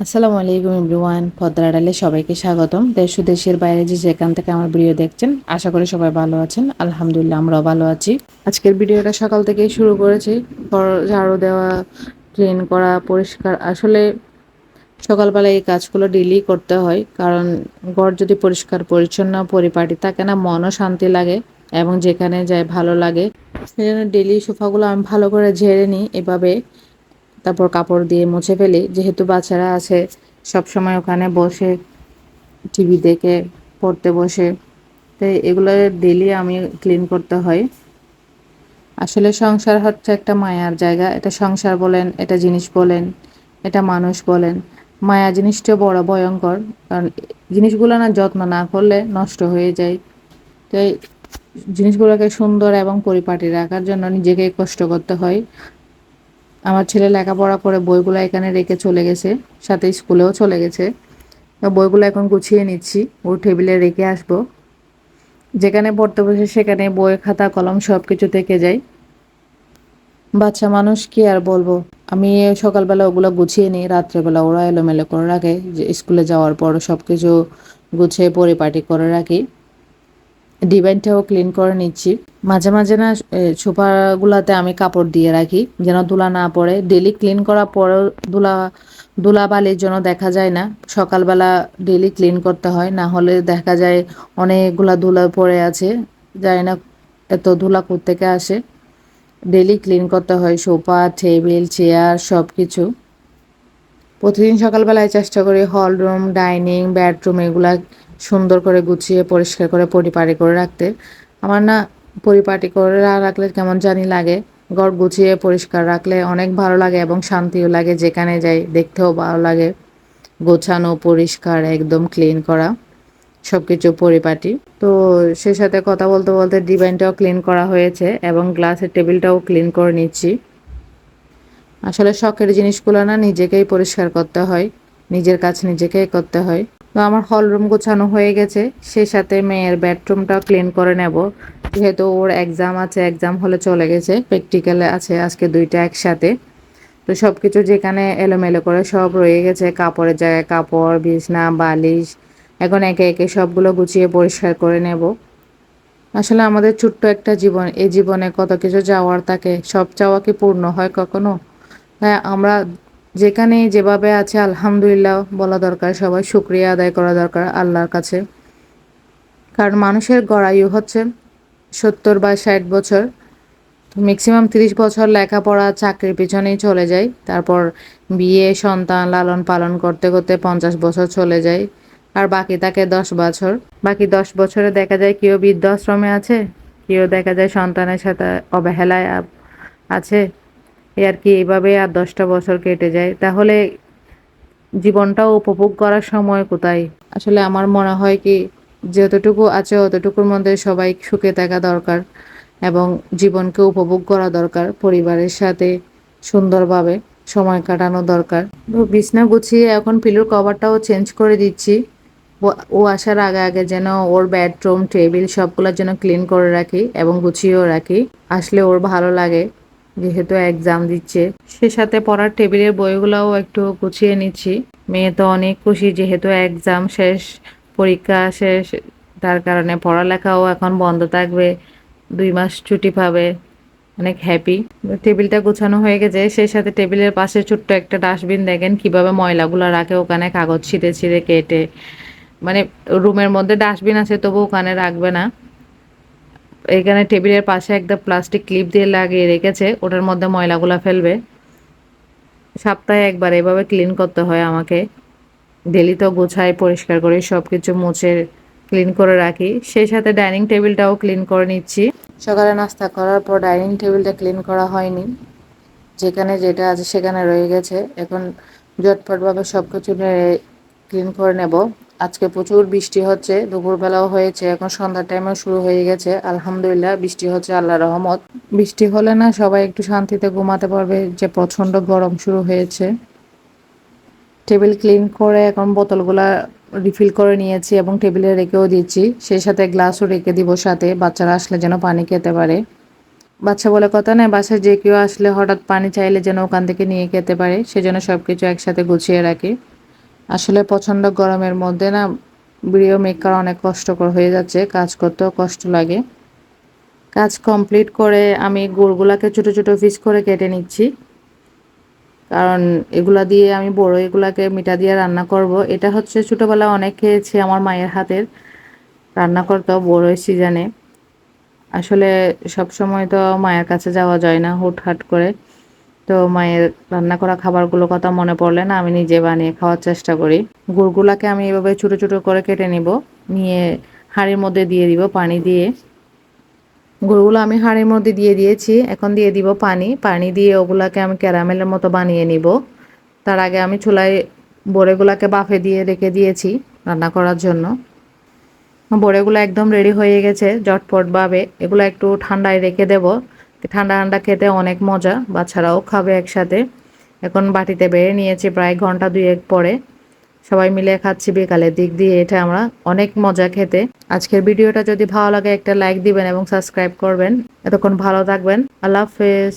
আসসালামু আলাইকুম এভরিওয়ান আড়ালে সবাইকে স্বাগতম। দেশ দেশের বাইরে যে যেখান থেকে আমার ভিডিও দেখছেন, আশা করি সবাই ভালো আছেন। আলহামদুলিল্লাহ, আমরাও ভালো আছি। আজকের ভিডিওটা সকাল থেকেই শুরু করেছি। ঝাড়ু দেওয়া ক্লিন করা, পরিষ্কার। আসলে সকালবেলা এই কাজগুলো ডেলি করতে হয়, কারণ ঘর যদি পরিষ্কার, পরিচ্ছন্ন, পরিপাটি থাকে না, মনও শান্তি লাগে এবং যেখানে যায় ভালো লাগে সেই জন্য ডেলি সোফাগুলো আমি ভালো করে ঝেড়ে নিই। এভাবে তারপর কাপড় দিয়ে মুছে ফেলি। যেহেতু বাচ্চারা আছে সব সময় ওখানে বসে টিভি দেখে, পড়তে বসে। তাই এগুলো ডেলি আমি ক্লিন করতে হয়। আসলে সংসার হচ্ছে একটা মায়ার জায়গা। এটা সংসার বলেন, এটা জিনিস বলেন, এটা মানুষ বলেন। মায়া জিনিসটা বড় ভয়ঙ্কর। কারণ জিনিসগুলো না যত্ন না করলে নষ্ট হয়ে যায়। তাই জিনিসগুলোকে সুন্দর এবং পরিপাটি রাখার জন্য নিজেকে কষ্ট করতে হয়। আমার ছেলে লেখাপড়া করে বইগুলো এখানে রেখে চলে গেছে, সাথে স্কুলেও চলে গেছে। বইগুলো এখন গুছিয়ে নিচ্ছি, ওর টেবিলে রেখে আসব। যেখানে পড়তে বসে সেখানে বই, খাতা, কলম সব কিছু থেকে যাই বাচ্চা মানুষ কি আর বলব? আমি সকালবেলা ওগুলো গুছিয়ে নিই, রাত্রেবেলা ওরা এলোমেলো করে রাখে। যে স্কুলে যাওয়ার পর সব কিছু গুছিয়ে পরিপাটি করে রাখি। ডিভাইনটাও ক্লিন করে নিচ্ছি। মাঝে মাঝে না সোফাগুলাতে আমি কাপড় দিয়ে রাখি, যেন ধুলা না পড়ে। ডেলি ক্লিন করার পরেও ধুলা বালির জন্য দেখা যায় না। সকালবেলা ডেলি ক্লিন করতে হয়, না হলে দেখা যায় অনেকগুলা ধুলা পড়ে আছে। যায় না এত ধুলা থেকে আসে। ডেলি ক্লিন করতে হয়, সোফা টেবিল চেয়ার সব কিছু প্রতিদিন সকালবেলায় চেষ্টা করি হল রুম ডাইনিং বেডরুম এগুলা সুন্দর করে গুছিয়ে, পরিষ্কার করে, পরিপাটি করে রাখতে। আমার না পরিপাটি করে রাখলে কেমন জানি লাগে। ঘর গুছিয়ে, পরিষ্কার রাখলে অনেক ভালো লাগে এবং শান্তিও লাগে। যেখানে যাই দেখতেও ভালো লাগে। গোছানো, পরিষ্কার, একদম ক্লিন করা সব কিছু পরিপাটি। তো সে সাথে কথা বলতে বলতে ডিভাইনটাও ক্লিন করা হয়েছে এবং গ্লাসের টেবিলটাও ক্লিন করে নিচ্ছি। আসলে শখের জিনিসগুলো না নিজেকেই পরিষ্কার করতে হয়। নিজের কাছে নিজেকেই করতে হয়। তো আমার হল রুম গোছানো হয়ে গেছে। সে সাথে মেয়ের বেডরুমটা ক্লিন করে নেব। যেহেতু ওর এক্সাম আছে এক্সাম হলে চলে গেছে। প্র্যাকটিক্যালে আছে আজকে দুইটা একসাথে। তো সব কিছু যেখানে এলোমেলো করে সব রয়ে গেছে। কাপড়ের জায়গায় কাপড়, বিছনা, বালিশ। এখন একে একে সবগুলো গুছিয়ে পরিষ্কার করে নেব। আসলে আমাদের ছোট্ট একটা জীবন, এই জীবনে কত কিছু যাওয়ার থাকে। সব চাওয়া কি পূর্ণ হয় কখনো? হ্যাঁ আমরা যেখানে যেভাবে আছে, আলহামদুলিল্লাহ বলা দরকার, সবাই শুক্রিয়া আদায় করা দরকার আল্লাহর কাছে। কারণ মানুষের গড়ায়ু হচ্ছে সত্তর বা ষাট বছর। ম্যাক্সিমাম তিরিশ বছর লেখাপড়া চাকরির পিছনেই চলে যায়। তারপর বিয়ে, সন্তান লালন পালন করতে করতে পঞ্চাশ বছর চলে যায়। আর বাকি তাকে দশ বছর। বাকি দশ বছরে দেখা যায় কেউ বৃদ্ধাশ্রমে আছে, কেউ দেখা যায় সন্তানের সাথে অবহেলায় আছে। আর কি, এইভাবে আর দশটা বছর কেটে যায়। তাহলে জীবনটাও উপভোগ করার সময় কোথায়? আসলে আমার মনে হয় কি, যতটুকু আছে অতটুকুর মধ্যে সবাই সুখে থাকা দরকার এবং জীবনকে উপভোগ করা দরকার, পরিবারের সাথে সুন্দরভাবে সময় কাটানো দরকার। বিছনা গুছিয়ে এখন পিলুর কভারটাও চেঞ্জ করে দিচ্ছি। ও আসার আগে আগে যেন ওর বেডরুম টেবিল সবগুলোর জন্য ক্লিন করে রাখি এবং গুছিয়েও রাখি। আসলে ওর ভালো লাগে। যেহেতু এক্সাম দিচ্ছে, সে সাথে পড়ার টেবিলের বইগুলোও একটু গুছিয়ে নিচ্ছি। মেয়ে তো অনেক খুশি যেহেতু এক্সাম শেষ, পরীক্ষা শেষ, তার কারণে পড়ালেখাও এখন বন্ধ থাকবে, দুই মাস ছুটি পাবে, অনেক হ্যাপি টেবিলটা গোছানো হয়ে গেছে সেই সাথে টেবিলের পাশে ছোট্ট একটা ডাস্টবিন দেখেন, কীভাবে ময়লাগুলো রাখে, ওখানে কাগজ ছিঁড়ে ছিঁড়ে কেটে। মানে রুমের মধ্যে ডাস্টবিন আছে, তবু ওখানে রাখবে না। এখানে টেবিলের পাশে একটা প্লাস্টিক ক্লিপ দিয়ে লাগিয়ে রেখেছে, ওটার মধ্যে ময়লাগুলো ফেলবে। সপ্তাহে একবার এভাবে ক্লিন করতে হয় আমাকে। ডেলি তো গোছাই, পরিষ্কার করে সব কিছু মুছে ক্লিন করে রাখি। সেই সাথে ডাইনিং টেবিলটাও ক্লিন করে নিচ্ছি। সকালে নাস্তা করার পর ডাইনিং টেবিলটা ক্লিন করা হয়নি। যেখানে যেটা আছে সেখানে রয়ে গেছে। এখন জটপটভাবে সব কিছু ক্লিন করে নেব। আজকে প্রচুর বৃষ্টি হচ্ছে, দুপুরবেলাও হয়েছে, এখন সন্ধ্যার টাইমেও শুরু হয়ে গেছে। আলহামদুলিল্লাহ, বৃষ্টি হচ্ছে আল্লাহ রহমত। বৃষ্টি হলে না সবাই একটু শান্তিতে ঘুমাতে পারবে, যে প্রচণ্ড গরম শুরু হয়েছে। টেবিল ক্লিন করে এখন বোতলগুলা রিফিল করে নিয়েছি এবং টেবিলে রেখেও দিচ্ছি। সেই সাথে গ্লাসও রেখে দিব সাথে, বাচ্চারা আসলে যেন পানি খেতে পারে। বাচ্চা বলে কথা নেই বাসায় যে কেউ আসলে হঠাৎ পানি চাইলে যেন ওখান থেকে নিয়ে খেতে পারে, সেজন্য সব কিছু একসাথে গুছিয়ে রাখি। আসলে প্রচণ্ড গরমের মধ্যে না ভিডিও মেক করা অনেক কষ্টকর হয়ে যাচ্ছে, কাজ করতেও কষ্ট লাগে। কাজ কমপ্লিট করে আমি গুড়গুলাকে ছোটো ছোটো পিস করে কেটে নিচ্ছি। কারণ এগুলা দিয়ে আমি বড় এগুলাকে মিঠা দিয়ে রান্না করব। এটা হচ্ছে ছোটোবেলা অনেক খেয়েছি আমার মায়ের হাতের। রান্না করতো বড় সিজনে আসলে সব সময় তো মায়ের কাছে যাওয়া যায় না হুটহাট করে। তো মায়ের রান্না করা খাবারগুলোর কথা মনে পড়লে না, আমি নিজে বানিয়ে খাওয়ার চেষ্টা করি। গুড়গুলাকে আমি এভাবে ছোটো ছোটো করে কেটে নিব, নিয়ে হাঁড়ির মধ্যে দিয়ে দিব পানি দিয়ে। গুড়গুলো আমি হাঁড়ির মধ্যে দিয়ে দিয়েছি, এখন দিয়ে দিব পানি। পানি দিয়ে ওগুলাকে আমি ক্যারামেলের মতো বানিয়ে নিব। তার আগে আমি চুলায় বড়েগুলাকে বাফে দিয়ে রেখে দিয়েছি রান্না করার জন্য। বড়েগুলো একদম রেডি হয়ে গেছে জটপটভাবে এগুলো একটু ঠান্ডায় রেখে দেব। ঠান্ডা ঠান্ডা খেতে অনেক মজা, বাচ্চারাও খাবে একসাথে। এখন বাটিতে বেড়ে নিয়েছি প্রায় ঘণ্টা দুয়েক পরে। সবাই মিলে খাচ্ছি বিকালের দিক দিয়ে, এটা আমরা অনেক মজা খেতে। আজকের ভিডিওটা যদি ভালো লাগে একটা লাইক দিবেন এবং সাবস্ক্রাইব করবেন। এতক্ষণ ভালো থাকবেন। আল্লাহ হাফেজ।